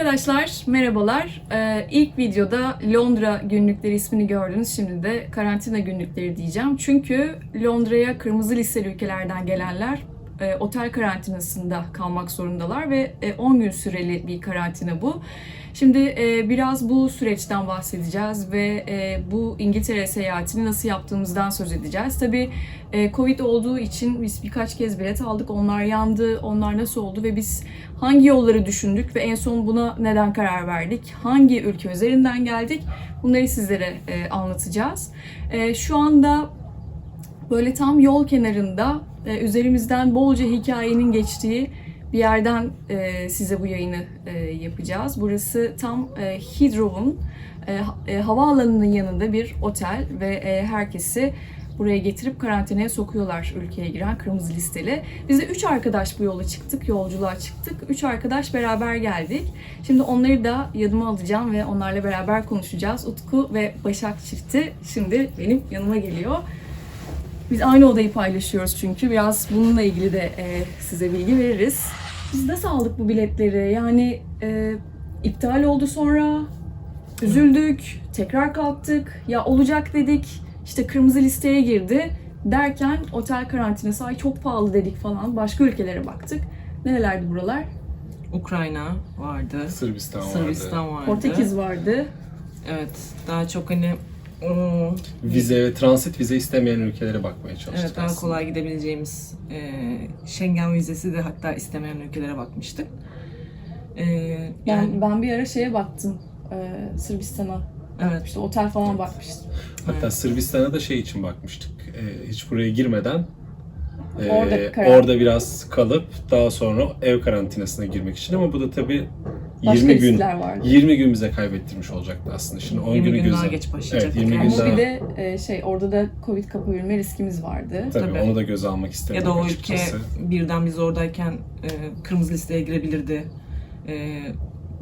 Arkadaşlar merhabalar. Ee, ilk videoda Londra günlükleri ismini gördünüz. Şimdi de karantina günlükleri diyeceğim. Çünkü Londra'ya kırmızı listeli ülkelerden gelenler e, otel karantinasında kalmak zorundalar ve e, 10 gün süreli bir karantina bu. Şimdi e, biraz bu süreçten bahsedeceğiz ve e, bu İngiltere seyahatini nasıl yaptığımızdan söz edeceğiz. Tabii e, Covid olduğu için biz birkaç kez bilet aldık. Onlar yandı, onlar nasıl oldu ve biz hangi yolları düşündük ve en son buna neden karar verdik? Hangi ülke üzerinden geldik? Bunları sizlere e, anlatacağız. E, şu anda böyle tam yol kenarında e, üzerimizden bolca hikayenin geçtiği bir yerden e, size bu yayını e, yapacağız. Burası tam e, Heathrow'un e, e, havaalanının yanında bir otel ve e, herkesi buraya getirip karantinaya sokuyorlar ülkeye giren kırmızı listeli. Biz de üç arkadaş bu yola çıktık, yolculuğa çıktık. Üç arkadaş beraber geldik. Şimdi onları da yanıma alacağım ve onlarla beraber konuşacağız. Utku ve Başak çifti şimdi benim yanıma geliyor. Biz aynı odayı paylaşıyoruz çünkü. Biraz bununla ilgili de e, size bilgi veririz. Biz nasıl aldık bu biletleri? Yani e, iptal oldu sonra, üzüldük, tekrar kalktık. Ya olacak dedik, işte kırmızı listeye girdi. Derken otel karantinası, ay çok pahalı dedik falan. Başka ülkelere baktık. Nerelerdi buralar? Ukrayna vardı. Sırbistan vardı. Sırbistan vardı. Portekiz vardı. Evet. Daha çok hani Vize ve transit vize istemeyen ülkelere bakmaya çalıştık evet daha aslında. kolay gidebileceğimiz e, Schengen vizesi de hatta istemeyen ülkelere bakmıştık. E, Yani yani ben bir ara şeye baktım. e, Sırbistan'a. evet. İşte otel falan bakmıştım. Hatta Evet. Sırbistan'a da şey için bakmıştık. Ee, hiç buraya girmeden e, Orada orada biraz kalıp daha sonra ev karantinasına girmek için ama bu da tabii Başka 20 gün riskler vardı. 20 gün bize kaybettirmiş olacaktı aslında. Şimdi 10 20 günü gün daha geç başlayacak. Evet, 20 gün Ama daha. bir de e, şey orada da Covid kapabilme riskimiz vardı. Tabii, Tabii. onu da göze almak istedim Ya da o açıkçası. ülke birden biz oradayken e, kırmızı listeye girebilirdi e,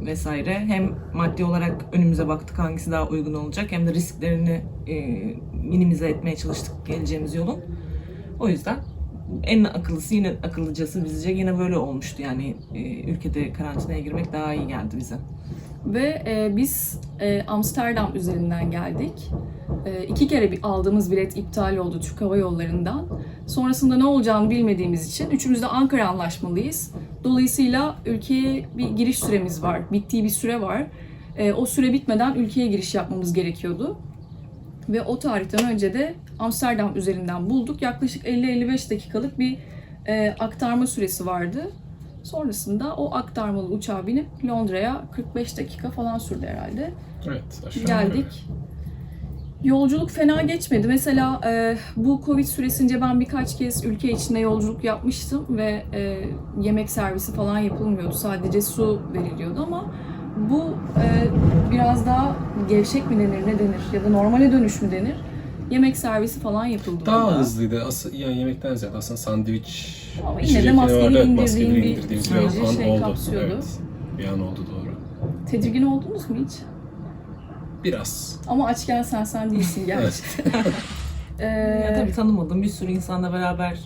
vesaire. Hem maddi olarak önümüze baktık hangisi daha uygun olacak hem de risklerini e, minimize etmeye çalıştık geleceğimiz yolun. O yüzden en akıllısı yine akıllıcası bizce yine böyle olmuştu yani e, ülkede karantinaya girmek daha iyi geldi bize. Ve e, biz e, Amsterdam üzerinden geldik. E, iki kere bir aldığımız bilet iptal oldu Türk Hava Yolları'ndan. Sonrasında ne olacağını bilmediğimiz için üçümüz de Ankara anlaşmalıyız. Dolayısıyla ülkeye bir giriş süremiz var. Bittiği bir süre var. E, o süre bitmeden ülkeye giriş yapmamız gerekiyordu. Ve o tarihten önce de Amsterdam üzerinden bulduk. Yaklaşık 50-55 dakikalık bir e, aktarma süresi vardı. Yukarısında o aktarmalı uçağa binip Londra'ya 45 dakika falan sürdü herhalde. Evet, aşağı. Geldik. Yolculuk fena geçmedi. Mesela e, bu Covid süresince ben birkaç kez ülke içinde yolculuk yapmıştım ve e, yemek servisi falan yapılmıyordu. Sadece su veriliyordu ama bu e, biraz daha gevşek mi denir, ne denir ya da normale dönüş mü denir? Yemek servisi falan yapıldı. Daha burada. hızlıydı. Aslında yani yemekten ziyade aslında sandviç Ama yine de vardı. Evet, indirdiğin maskeli bir indirdiğimiz bir an şey oldu. kapsıyordu. Evet, bir an oldu doğru. Tedirgin oldunuz mu hiç? Biraz. Ama açken sen sen değilsin. Ya ee, tabii tanımadığın bir sürü insanla beraber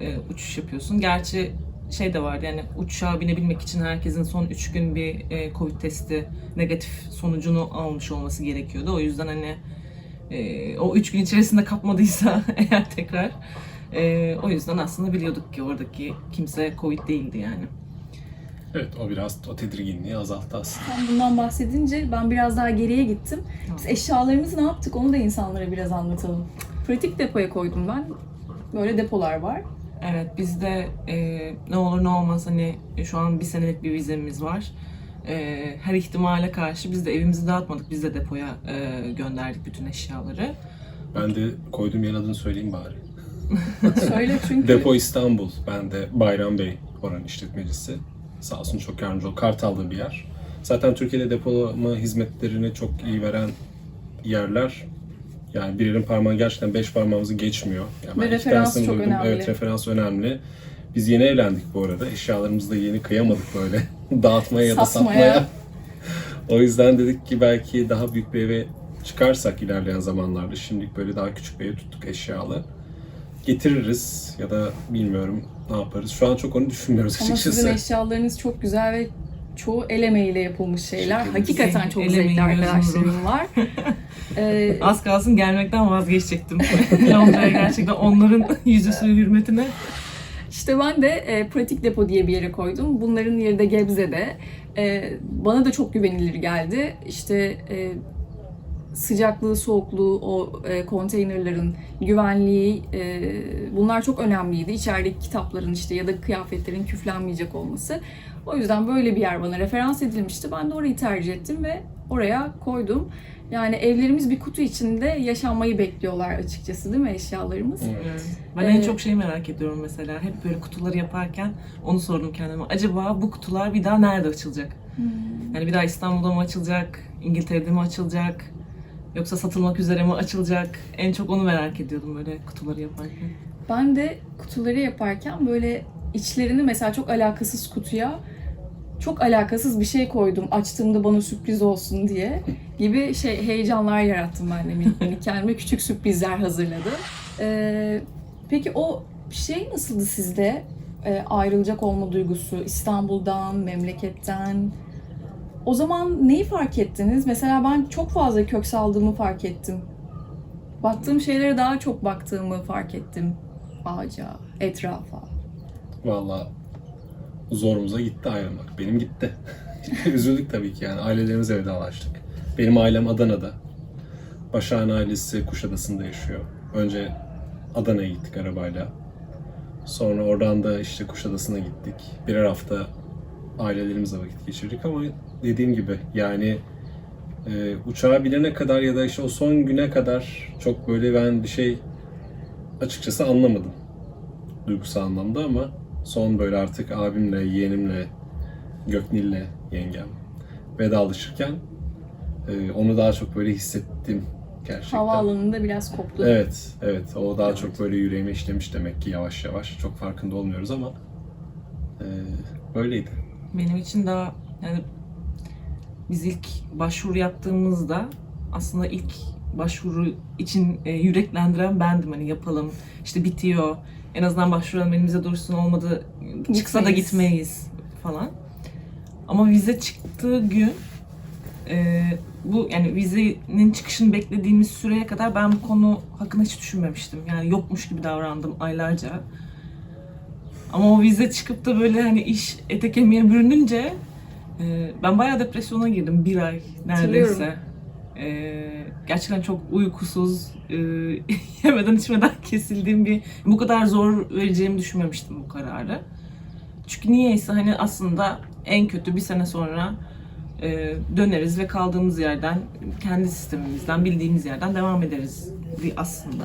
e, uçuş yapıyorsun. Gerçi şey de var yani uçağa binebilmek için herkesin son 3 gün bir e, Covid testi negatif sonucunu almış olması gerekiyordu. O yüzden hani e, o 3 gün içerisinde kapmadıysa eğer tekrar e, o yüzden aslında biliyorduk ki oradaki kimse Covid değildi yani. Evet o biraz o tedirginliği azalttı aslında. sen bundan bahsedince ben biraz daha geriye gittim. Biz eşyalarımızı ne yaptık onu da insanlara biraz anlatalım. Pratik depoya koydum ben. Böyle depolar var. Evet bizde e, ne olur ne olmaz hani şu an bir senelik bir vizemiz var. E, her ihtimale karşı biz de evimizi dağıtmadık. Biz de depoya e, gönderdik bütün eşyaları. Ben de koyduğum yer adını söyleyeyim bari. Söyle çünkü Depo İstanbul. Ben de Bayram Bey oranın işletmecisi. Sağ olsun çok yardımcı oldu. Kartal'da bir yer. Zaten Türkiye'de depolama hizmetlerini çok iyi veren yerler yani bir elin parmağı gerçekten beş parmağımızı geçmiyor. Yani Ve referans çok duydum. önemli. Evet referans önemli. Biz yeni evlendik bu arada. Eşyalarımızı da yeni kıyamadık böyle. Dağıtmaya ya da Satmaya. satmaya. o yüzden dedik ki belki daha büyük bir eve çıkarsak ilerleyen zamanlarda. Şimdilik böyle daha küçük bir ev tuttuk eşyalı. Getiririz ya da bilmiyorum ne yaparız. Şu an çok onu düşünmüyoruz ama açıkçası. sizin eşyalarınız çok güzel ve çoğu el emeğiyle yapılmış şeyler. Hakikaten çok El zevkli emeği arkadaşlarım var. Ee, Az kalsın gelmekten vazgeçecektim. Londra'ya gerçekten onların yüzüsü hürmetine. İşte ben de e, pratik depo diye bir yere koydum. Bunların yeri de Gebze'de. E, bana da çok güvenilir geldi. İşte e, sıcaklığı, soğukluğu, o e, konteynerların güvenliği e, bunlar çok önemliydi. İçerideki kitapların işte ya da kıyafetlerin küflenmeyecek olması. O yüzden böyle bir yer bana referans edilmişti. Ben de orayı tercih ettim ve oraya koydum. Yani evlerimiz bir kutu içinde yaşanmayı bekliyorlar açıkçası değil mi eşyalarımız? Evet. Ben en Ee, çok şeyi merak ediyorum mesela. Hep böyle kutuları yaparken onu sordum kendime. Acaba bu kutular bir daha nerede açılacak? Yani bir daha İstanbul'da mı açılacak? İngiltere'de mi açılacak? Yoksa satılmak üzere mi açılacak? En çok onu merak ediyordum böyle kutuları yaparken. Ben de kutuları yaparken böyle içlerini mesela çok alakasız kutuya çok alakasız bir şey koydum. Açtığımda bana sürpriz olsun diye gibi şey heyecanlar yarattım ben de minik minik. Kendime küçük sürprizler hazırladım. Ee, peki o şey nasıldı sizde? Ee, ayrılacak olma duygusu İstanbul'dan, memleketten. O zaman neyi fark ettiniz? Mesela ben çok fazla kök saldığımı fark ettim. Baktığım şeylere daha çok baktığımı fark ettim ağaca, etrafa. Valla zorumuza gitti ayrılmak. Benim gitti. Üzüldük tabii ki yani. Ailelerimize vedalaştık. Benim ailem Adana'da. Başak'ın ailesi Kuşadası'nda yaşıyor. Önce Adana'ya gittik arabayla. Sonra oradan da işte Kuşadası'na gittik. Birer hafta ailelerimizle vakit geçirdik ama dediğim gibi yani e, uçağa binene kadar ya da işte o son güne kadar çok böyle ben bir şey açıkçası anlamadım duygusal anlamda ama son böyle artık abimle, yeğenimle, Göknil'le yengem vedalaşırken e, onu daha çok böyle hissettim gerçekten. Havaalanında biraz koptu. Evet, evet. O daha Evet. çok böyle yüreğime işlemiş demek ki yavaş yavaş. Çok farkında olmuyoruz ama e, böyleydi. Benim için daha yani biz ilk başvuru yaptığımızda aslında ilk başvuru için e, yüreklendiren bendim hani yapalım işte bitiyor en azından başvuralım elimize dursun olmadı çıksa da Gitmeyiz. falan. Ama vize çıktığı gün e, bu yani vizenin çıkışını beklediğimiz süreye kadar ben bu konu hakkında hiç düşünmemiştim. Yani yokmuş gibi davrandım aylarca. Ama o vize çıkıp da böyle hani iş ete kemiğe bürününce e, ben bayağı depresyona girdim bir ay neredeyse. Hatırlıyorum. E, gerçekten çok uykusuz, e, yemeden içmeden kesildiğim bir bu kadar zor vereceğimi düşünmemiştim bu kararı. Çünkü niyeyse hani aslında en kötü bir sene sonra e, döneriz ve kaldığımız yerden, kendi sistemimizden, bildiğimiz yerden devam ederiz di- aslında.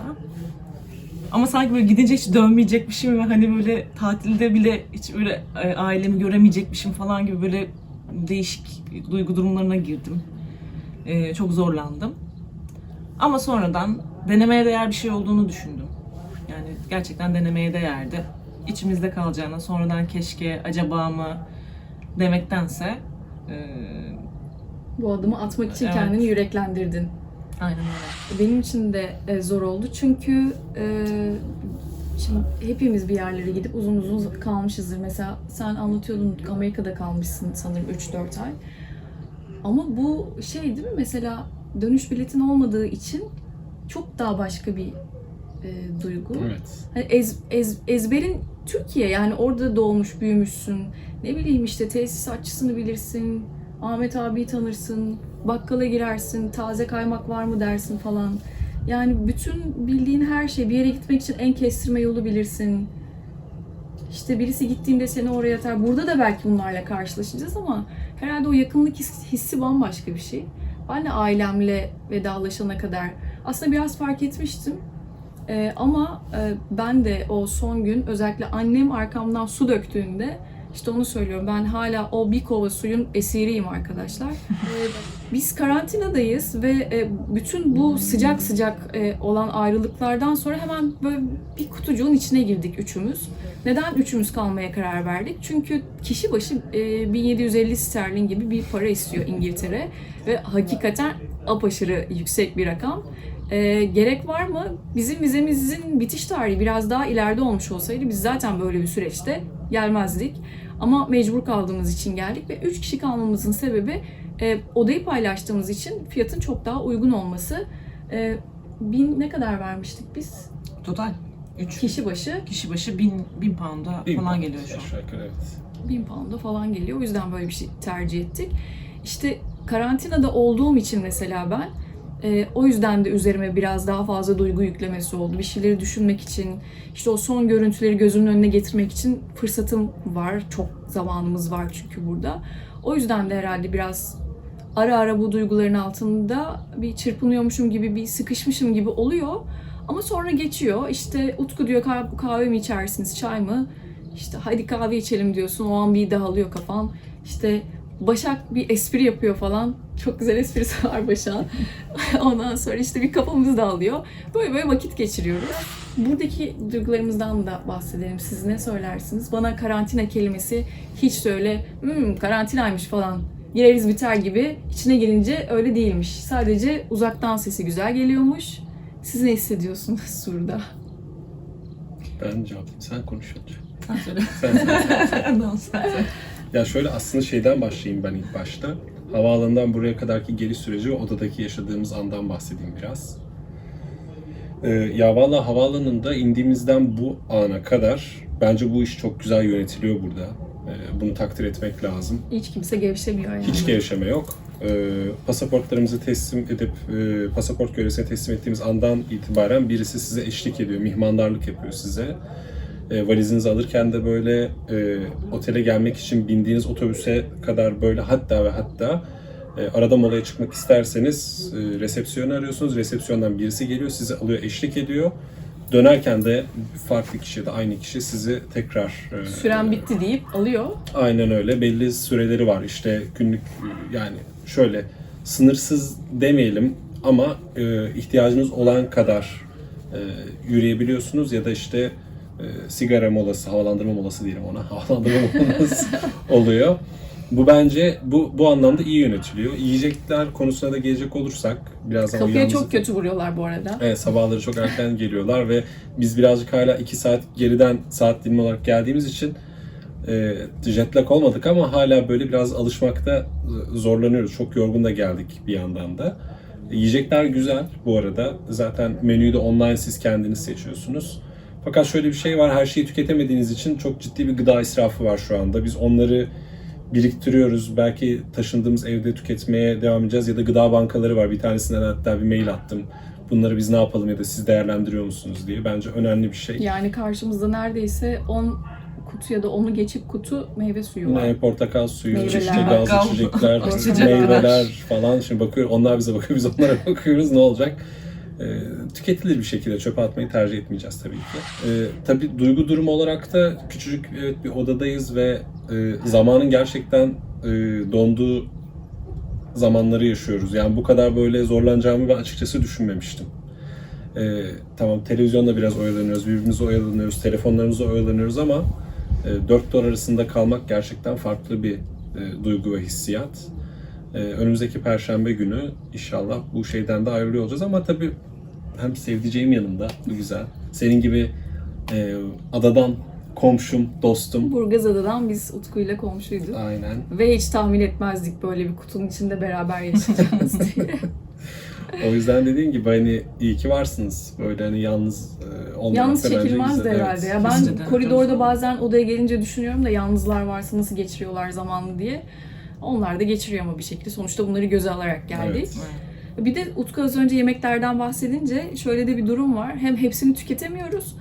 Ama sanki böyle gidince hiç dönmeyecekmişim ve hani böyle tatilde bile hiç böyle e, ailemi göremeyecekmişim falan gibi böyle değişik duygu durumlarına girdim. E, çok zorlandım. Ama sonradan denemeye değer bir şey olduğunu düşündüm. Yani gerçekten denemeye değerdi. İçimizde kalacağına sonradan keşke acaba mı demektense e, Bu adımı atmak için Evet. kendini yüreklendirdin. aynen öyle. Benim için de e, zor oldu çünkü e, şimdi hepimiz bir yerlere gidip uzun uzun kalmışızdır. Mesela sen anlatıyordun Amerika'da kalmışsın sanırım 3-4 ay. Ama bu şey değil mi mesela dönüş biletin olmadığı için çok daha başka bir e, duygu. Evet. Hani ez, ez, ezberin Türkiye yani orada doğmuş büyümüşsün. Ne bileyim işte tesisatçısını bilirsin. Ahmet abiyi tanırsın. Bakkala girersin. Taze kaymak var mı dersin falan. Yani bütün bildiğin her şey bir yere gitmek için en kestirme yolu bilirsin. İşte birisi gittiğinde seni oraya atar. Burada da belki bunlarla karşılaşacağız ama herhalde o yakınlık his- hissi bambaşka bir şey. Ben de ailemle vedalaşana kadar aslında biraz fark etmiştim. Ee, ama e, ben de o son gün özellikle annem arkamdan su döktüğünde işte onu söylüyorum. Ben hala o bir kova suyun esiriyim arkadaşlar. Biz karantinadayız ve e, bütün bu sıcak sıcak e, olan ayrılıklardan sonra hemen böyle bir kutucuğun içine girdik üçümüz. Neden üçümüz kalmaya karar verdik? Çünkü kişi başı e, 1750 sterlin gibi bir para istiyor İngiltere ve hakikaten apaşırı yüksek bir rakam. E, gerek var mı? Bizim vizemizin bitiş tarihi biraz daha ileride olmuş olsaydı biz zaten böyle bir süreçte gelmezdik. Ama mecbur kaldığımız için geldik ve 3 kişi kalmamızın sebebi e, odayı paylaştığımız için fiyatın çok daha uygun olması. E, bin ne kadar vermiştik biz? Total 3 Kişi başı kişi başı 1000 1000 pound'a Bin falan pound geliyor şu an. aşağı yukarı, evet. 1000 pound'a falan geliyor. O yüzden böyle bir şey tercih ettik. İşte karantinada olduğum için mesela ben e, o yüzden de üzerime biraz daha fazla duygu yüklemesi oldu. Bir şeyleri düşünmek için, işte o son görüntüleri gözümün önüne getirmek için fırsatım var. Çok zamanımız var çünkü burada. O yüzden de herhalde biraz ara ara bu duyguların altında bir çırpınıyormuşum gibi, bir sıkışmışım gibi oluyor. Ama sonra geçiyor. İşte Utku diyor "Kah- kahve mi içersiniz, çay mı? İşte hadi kahve içelim diyorsun. O an bir dağılıyor kafan. İşte Başak bir espri yapıyor falan. Çok güzel esprisi var Başak'ın. Ondan sonra işte bir kafamız dağılıyor. Böyle böyle vakit geçiriyoruz. Buradaki duygularımızdan da bahsedelim. Siz ne söylersiniz? Bana karantina kelimesi hiç de öyle hmm, karantinaymış falan gireriz biter gibi içine girince öyle değilmiş. Sadece uzaktan sesi güzel geliyormuş. Siz ne hissediyorsunuz Sur'da? Ben cevaplayayım. Sen konuş önce. Sen söyle. Sen, sen, sen. Ya şöyle aslında şeyden başlayayım ben ilk başta. Havaalanından buraya kadarki geliş süreci ve odadaki yaşadığımız andan bahsedeyim biraz. Ee, ya valla havaalanında indiğimizden bu ana kadar bence bu iş çok güzel yönetiliyor burada. Ee, bunu takdir etmek lazım. Hiç kimse gevşemiyor yani. Hiç gevşeme yok. Ee, pasaportlarımızı teslim edip e, pasaport görevlisine teslim ettiğimiz andan itibaren birisi size eşlik ediyor, mihmandarlık yapıyor size. E, valizinizi alırken de böyle e, otele gelmek için bindiğiniz otobüse kadar böyle hatta ve hatta e, arada molaya çıkmak isterseniz e, resepsiyonu arıyorsunuz. Resepsiyondan birisi geliyor, sizi alıyor, eşlik ediyor. Dönerken de farklı kişi da aynı kişi sizi tekrar e, Süren bitti deyip alıyor. Aynen öyle. Belli süreleri var. İşte günlük yani şöyle sınırsız demeyelim ama e, ihtiyacınız olan kadar e, yürüyebiliyorsunuz ya da işte e, sigara molası, havalandırma molası diyelim ona. Havalandırma molası oluyor. Bu bence bu bu anlamda iyi yönetiliyor. Yiyecekler konusuna da gelecek olursak birazdan Kapıya yalnız- çok kötü vuruyorlar bu arada. Evet sabahları çok erken geliyorlar ve biz birazcık hala 2 saat geriden saat dilimi olarak geldiğimiz için e, jet lag olmadık ama hala böyle biraz alışmakta e, zorlanıyoruz. Çok yorgun da geldik bir yandan da. Yiyecekler güzel bu arada. Zaten menüyü de online siz kendiniz seçiyorsunuz. Fakat şöyle bir şey var. Her şeyi tüketemediğiniz için çok ciddi bir gıda israfı var şu anda. Biz onları biriktiriyoruz. Belki taşındığımız evde tüketmeye devam edeceğiz ya da gıda bankaları var. Bir tanesinden hatta bir mail attım. Bunları biz ne yapalım ya da siz değerlendiriyor musunuz diye. Bence önemli bir şey. Yani karşımızda neredeyse 10 kutu ya da onu geçip kutu meyve suyu var. Yine portakal suyu, Meyveler. Bakkal. içecekler, Içecekler. meyveler falan. Şimdi bakıyor, onlar bize bakıyor, biz onlara bakıyoruz. Ne olacak? Ee, tüketilir bir şekilde çöpe atmayı tercih etmeyeceğiz tabii ki. Ee, tabii duygu durumu olarak da küçücük evet, bir odadayız ve e, zamanın gerçekten e, donduğu zamanları yaşıyoruz. Yani bu kadar böyle zorlanacağımı ben açıkçası düşünmemiştim. Ee, tamam televizyonda biraz oyalanıyoruz, birbirimize oyalanıyoruz, telefonlarımıza oyalanıyoruz ama e, dört duvar arasında kalmak gerçekten farklı bir e, duygu ve hissiyat. E, önümüzdeki perşembe günü inşallah bu şeyden de ayrılıyor olacağız ama tabii hem sevdiceğim yanımda, bu güzel. Senin gibi e, adadan komşum, dostum. Burgazada'dan biz Utku ile komşuyduk. Aynen. Ve hiç tahmin etmezdik böyle bir kutunun içinde beraber yaşayacağız diye. O yüzden dediğin gibi hani iyi ki varsınız. Böyle hani yalnız e, olmamak Yalnız çekilmez de herhalde. Evet. Ya ben de. koridorda bazen odaya gelince düşünüyorum da yalnızlar varsa nasıl geçiriyorlar zamanını diye. Onlar da geçiriyor ama bir şekilde. Sonuçta bunları göze alarak geldik. Evet. Bir de Utku az önce yemeklerden bahsedince şöyle de bir durum var. Hem hepsini tüketemiyoruz.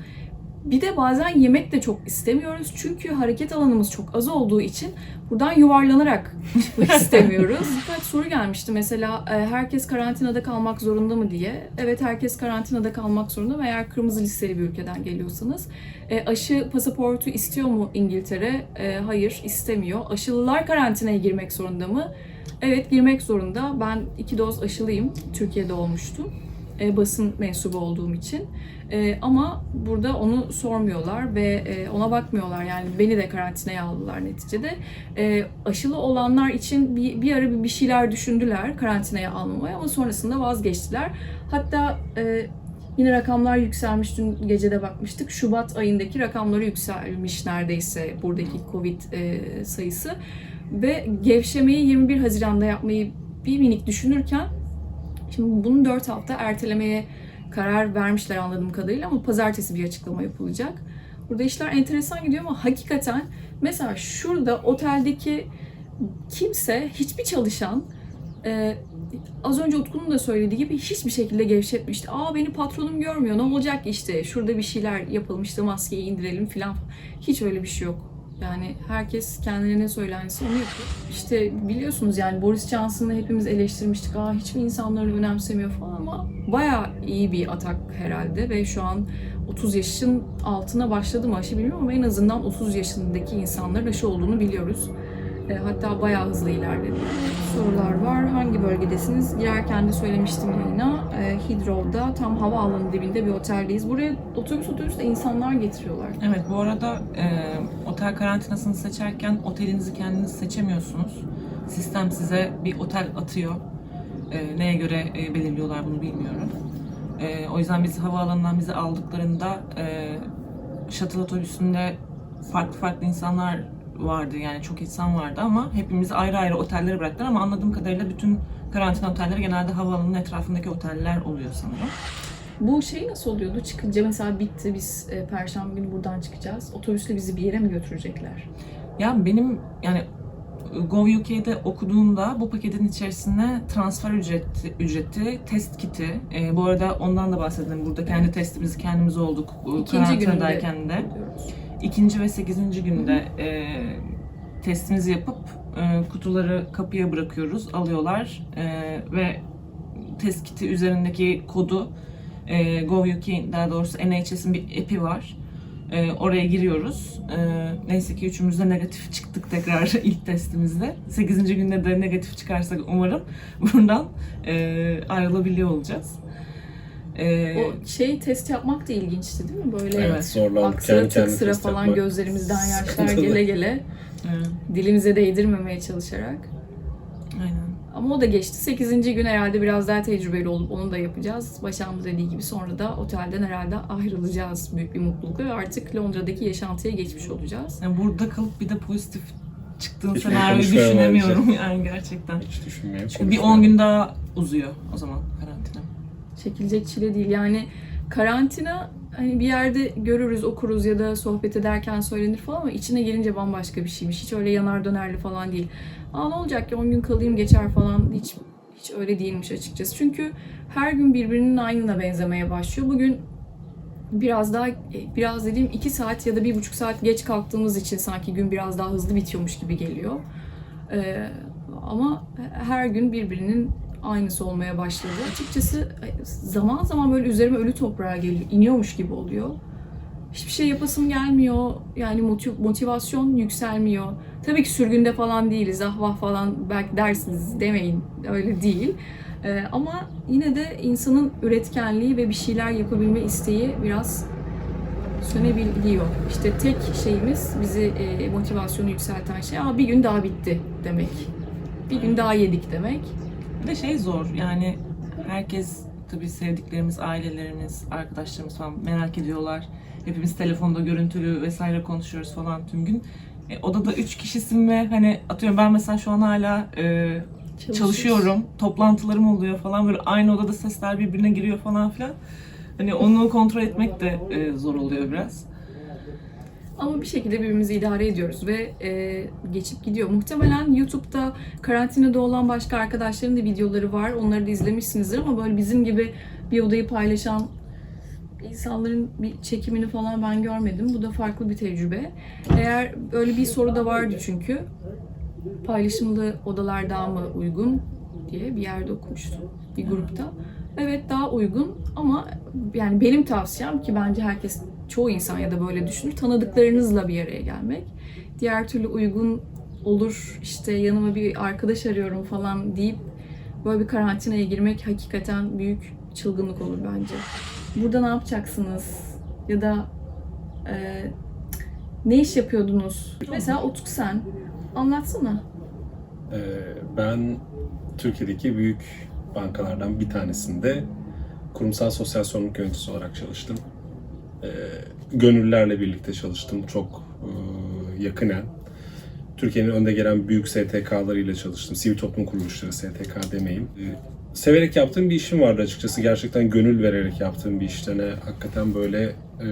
Bir de bazen yemek de çok istemiyoruz. Çünkü hareket alanımız çok az olduğu için buradan yuvarlanarak çıkmak istemiyoruz. Birkaç soru gelmişti mesela e, herkes karantinada kalmak zorunda mı diye. Evet herkes karantinada kalmak zorunda ve eğer kırmızı listeli bir ülkeden geliyorsanız. E, aşı pasaportu istiyor mu İngiltere? E, hayır istemiyor. Aşılılar karantinaya girmek zorunda mı? Evet girmek zorunda. Ben iki doz aşılıyım. Türkiye'de olmuştum. e, basın mensubu olduğum için. E, ama burada onu sormuyorlar ve e, ona bakmıyorlar. Yani beni de karantinaya aldılar neticede. E, aşılı olanlar için bir, bir ara bir şeyler düşündüler karantinaya almamaya ama sonrasında vazgeçtiler. Hatta e, yine rakamlar yükselmiş. Dün gece de bakmıştık. Şubat ayındaki rakamları yükselmiş neredeyse buradaki Covid e, sayısı. Ve gevşemeyi 21 Haziran'da yapmayı bir minik düşünürken şimdi bunu 4 hafta ertelemeye karar vermişler anladığım kadarıyla ama pazartesi bir açıklama yapılacak. Burada işler enteresan gidiyor ama hakikaten mesela şurada oteldeki kimse, hiçbir çalışan e, az önce Utku'nun da söylediği gibi hiçbir şekilde gevşetmişti. Aa beni patronum görmüyor ne olacak işte şurada bir şeyler yapalım işte maskeyi indirelim filan. Hiç öyle bir şey yok. Yani herkes kendine ne söylenirse onu yapıyor. İşte biliyorsunuz yani Boris Johnson'ı hepimiz eleştirmiştik. Aa hiçbir insanları önemsemiyor falan ama bayağı iyi bir atak herhalde ve şu an 30 yaşın altına başladı mı aşı bilmiyorum ama en azından 30 yaşındaki insanların aşı olduğunu biliyoruz. E, Hatta bayağı hızlı ilerledi. Sorular var. Hangi bölgedesiniz? Girerken de söylemiştim yayına. E, Hidrow'da tam havaalanı dibinde bir oteldeyiz. Buraya otobüs otobüsle insanlar getiriyorlar. Evet bu arada e, otel karantinasını seçerken otelinizi kendiniz seçemiyorsunuz. Sistem size bir otel atıyor. E, neye göre e, belirliyorlar bunu bilmiyorum. E, o yüzden biz havaalanından bizi aldıklarında e, shuttle otobüsünde farklı farklı insanlar vardı yani çok insan vardı ama hepimizi ayrı ayrı otellere bıraktılar ama anladığım kadarıyla bütün karantina otelleri genelde havaalanının etrafındaki oteller oluyor sanırım. Bu şey nasıl oluyordu? Çıkınca mesela bitti. Biz e, perşembe günü buradan çıkacağız. Otobüsle bizi bir yere mi götürecekler? Ya benim yani GovUK'de okuduğumda bu paketin içerisine transfer ücreti, ücreti test kiti. e, bu arada ondan da bahsedelim. Burada kendi testimizi kendimiz olduk. e, İkinci gününde karantinadayken de. diyoruz. İkinci ve sekizinci günde e, testimizi yapıp e, kutuları kapıya bırakıyoruz, alıyorlar e, ve test kiti üzerindeki kodu e, GovUK daha doğrusu NHS'in bir app'i var. E, oraya giriyoruz. E, neyse ki üçümüz de negatif çıktık tekrar ilk testimizde. Sekizinci günde de negatif çıkarsak umarım buradan e, ayrılabiliyor olacağız. E, O şey test yapmak da ilginçti değil mi? Böyle Evet. Zorlandık. aksıra tıksıra test falan yapmak. gözlerimizden yaşlar gele gele evet, dilimize değdirmemeye çalışarak. Ama o da geçti. 8. gün herhalde biraz daha tecrübeli olup onu da yapacağız. Başak'ın dediği gibi sonra da otelden herhalde ayrılacağız büyük bir mutlulukla ve artık Londra'daki yaşantıya geçmiş olacağız. Yani burada kalıp bir de pozitif çıktığın Hiç senaryoyu düşünemiyorum yani gerçekten. Hiç düşünmeyeyim. Çünkü bir 10 gün daha uzuyor o zaman karantina. Çekilecek çile değil. Yani karantina hani bir yerde görürüz, okuruz ya da sohbet ederken söylenir falan ama içine gelince bambaşka bir şeymiş. Hiç öyle yanar dönerli falan değil. Aa ne olacak ki 10 gün kalayım geçer falan hiç hiç öyle değilmiş açıkçası. Çünkü her gün birbirinin aynına benzemeye başlıyor. Bugün biraz daha biraz dediğim 2 saat ya da bir buçuk saat geç kalktığımız için sanki gün biraz daha hızlı bitiyormuş gibi geliyor. Ee, ama her gün birbirinin aynısı olmaya başladı. Açıkçası zaman zaman böyle üzerime ölü toprağa geliyor, iniyormuş gibi oluyor. Hiçbir şey yapasım gelmiyor. Yani motiv- motivasyon yükselmiyor. Tabii ki sürgünde falan değiliz. Ah vah falan belki dersiniz demeyin. Öyle değil. Ee, ama yine de insanın üretkenliği ve bir şeyler yapabilme isteği biraz sönebiliyor. İşte tek şeyimiz bizi e, motivasyonu yükselten şey Aa, bir gün daha bitti demek. Bir gün daha yedik demek. Bir de şey zor yani herkes tabii sevdiklerimiz, ailelerimiz, arkadaşlarımız falan merak ediyorlar. Hepimiz telefonda görüntülü vesaire konuşuyoruz falan tüm gün. E, odada üç kişisin ve hani atıyorum ben mesela şu an hala e, çalışıyorum. Toplantılarım oluyor falan böyle aynı odada sesler birbirine giriyor falan filan. Hani onu kontrol etmek de e, zor oluyor biraz. Ama bir şekilde birbirimizi idare ediyoruz ve e, geçip gidiyor. Muhtemelen YouTube'da karantinada olan başka arkadaşların da videoları var. Onları da izlemişsinizdir ama böyle bizim gibi bir odayı paylaşan insanların bir çekimini falan ben görmedim. Bu da farklı bir tecrübe. Eğer öyle bir soru da vardı çünkü. Paylaşımlı odalar daha mı uygun diye bir yerde okumuştum bir grupta. Evet daha uygun ama yani benim tavsiyem ki bence herkes çoğu insan ya da böyle düşünür tanıdıklarınızla bir araya gelmek. Diğer türlü uygun olur işte yanıma bir arkadaş arıyorum falan deyip böyle bir karantinaya girmek hakikaten büyük çılgınlık olur bence. Burada ne yapacaksınız? Ya da e, ne iş yapıyordunuz? Mesela Utku sen anlatsana. Ee, ben Türkiye'deki büyük bankalardan bir tanesinde kurumsal sosyal sorumluluk yöneticisi olarak çalıştım. Ee, gönüllülerle birlikte çalıştım çok e, yakinen. Türkiye'nin önde gelen büyük STK'larıyla çalıştım. Sivil toplum kuruluşları STK demeyeyim. Severek yaptığım bir işim vardı açıkçası. Gerçekten gönül vererek yaptığım bir işten. Hani hakikaten böyle e,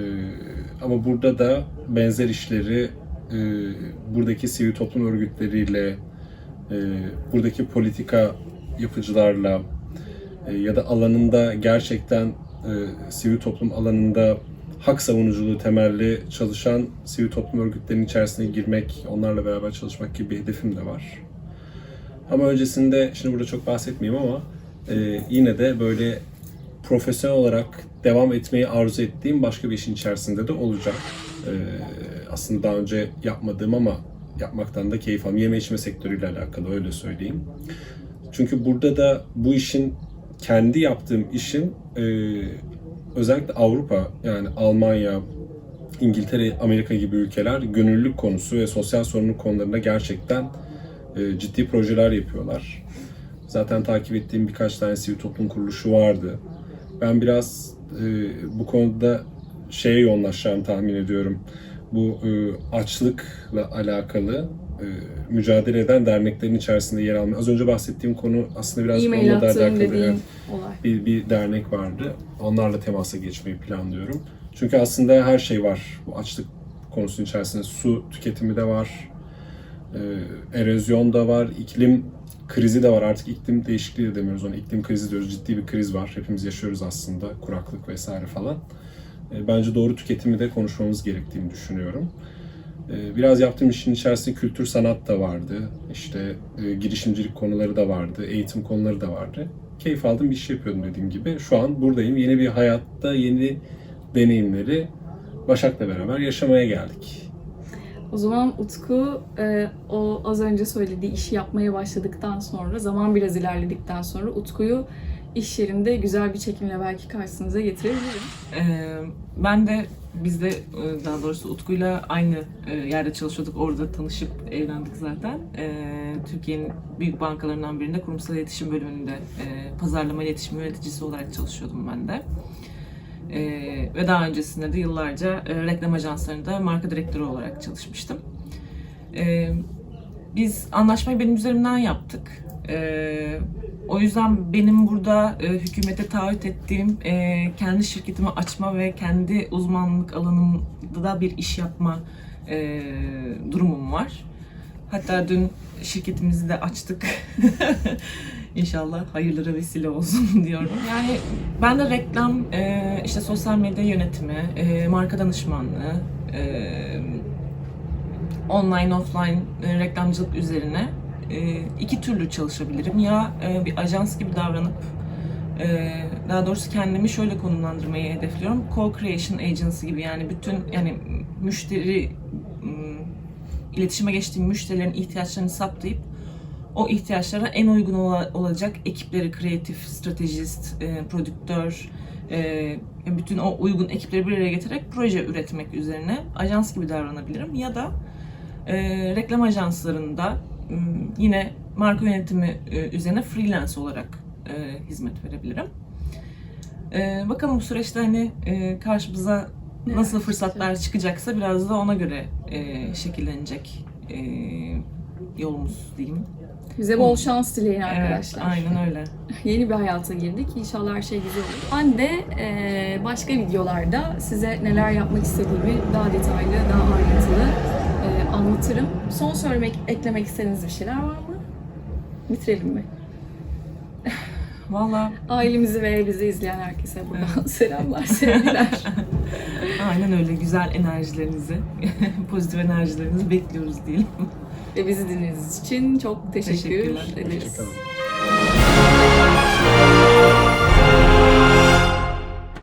ama burada da benzer işleri e, buradaki sivil toplum örgütleriyle e, buradaki politika yapıcılarla e, ya da alanında gerçekten e, sivil toplum alanında hak savunuculuğu temelli çalışan sivil toplum örgütlerinin içerisine girmek, onlarla beraber çalışmak gibi bir hedefim de var. Ama öncesinde, şimdi burada çok bahsetmeyeyim ama e, yine de böyle profesyonel olarak devam etmeyi arzu ettiğim başka bir işin içerisinde de olacak. E, aslında daha önce yapmadığım ama yapmaktan da keyif alıyorum. Yeme içme sektörüyle alakalı öyle söyleyeyim. Çünkü burada da bu işin kendi yaptığım işin e, özellikle Avrupa yani Almanya, İngiltere, Amerika gibi ülkeler gönüllülük konusu ve sosyal sorumluluk konularında gerçekten e, ciddi projeler yapıyorlar. Zaten takip ettiğim birkaç tane sivil toplum kuruluşu vardı. Ben biraz e, bu konuda şeye yoğunlaşacağımı tahmin ediyorum. Bu e, açlıkla alakalı e, mücadele eden derneklerin içerisinde yer almayı. Az önce bahsettiğim konu aslında biraz E-mail onunla da alakalı. olay. bir, bir dernek vardı. Onlarla temasa geçmeyi planlıyorum. Çünkü aslında her şey var bu açlık konusunun içerisinde. Su tüketimi de var, e, erozyon da var, iklim krizi de var. Artık iklim değişikliği de demiyoruz ona. iklim krizi diyoruz. Ciddi bir kriz var. Hepimiz yaşıyoruz aslında. Kuraklık vesaire falan. E, bence doğru tüketimi de konuşmamız gerektiğini düşünüyorum. E, Biraz yaptığım işin içerisinde kültür sanat da vardı. İşte e, girişimcilik konuları da vardı. Eğitim konuları da vardı keyif aldığım bir iş yapıyordum dediğim gibi. Şu an buradayım. Yeni bir hayatta yeni deneyimleri Başak'la beraber yaşamaya geldik. O zaman Utku e, o az önce söylediği işi yapmaya başladıktan sonra, zaman biraz ilerledikten sonra Utku'yu iş yerinde güzel bir çekimle belki karşınıza getirebilirim. Ee, ben de biz de e, daha doğrusu Utku'yla aynı e, yerde çalışıyorduk. Orada tanışıp evlendik zaten. Türkiye'nin büyük bankalarından birinde kurumsal iletişim bölümünde pazarlama iletişim yöneticisi olarak çalışıyordum ben de. Ee, ve daha öncesinde de yıllarca e, reklam ajanslarında marka direktörü olarak çalışmıştım. Ee, biz anlaşmayı benim üzerimden yaptık. Ee, o yüzden benim burada e, hükümete taahhüt ettiğim e, kendi şirketimi açma ve kendi uzmanlık alanımda bir iş yapma e, durumum var. Hatta dün şirketimizi de açtık. İnşallah hayırlara vesile olsun diyorum. Yani ben de reklam, e, işte sosyal medya yönetimi, e, marka danışmanlığı, e, online offline reklamcılık üzerine iki türlü çalışabilirim. Ya bir ajans gibi davranıp daha doğrusu kendimi şöyle konumlandırmayı hedefliyorum. Co-creation agency gibi yani bütün yani müşteri iletişime geçtiğim müşterilerin ihtiyaçlarını saptayıp o ihtiyaçlara en uygun ola- olacak ekipleri, kreatif, stratejist, e, prodüktör, e, bütün o uygun ekipleri bir araya getirerek proje üretmek üzerine ajans gibi davranabilirim. Ya da e, reklam ajanslarında yine marka yönetimi e, üzerine freelance olarak e, hizmet verebilirim. E, bakalım bu süreçte hani e, karşımıza nasıl Evet, fırsatlar çıkacaksa biraz da ona göre e, şekillenecek e, yolumuz diyeyim. Bize bol şans dileyin arkadaşlar. Evet, aynen öyle. Yeni bir hayata girdik. İnşallah her şey güzel olur. Ben de e, başka videolarda size neler yapmak istediğimi daha detaylı, daha ayrıntılı e, anlatırım. Son söylemek, eklemek istediğiniz bir şeyler var mı? Bitirelim mi? Valla Ailemizi ve bizi izleyen herkese buradan selamlar, sevgiler. aynen öyle güzel enerjilerinizi, pozitif enerjilerinizi bekliyoruz diyelim. Ve bizi dinlediğiniz için çok teşekkür ederiz. Hoşçakalın.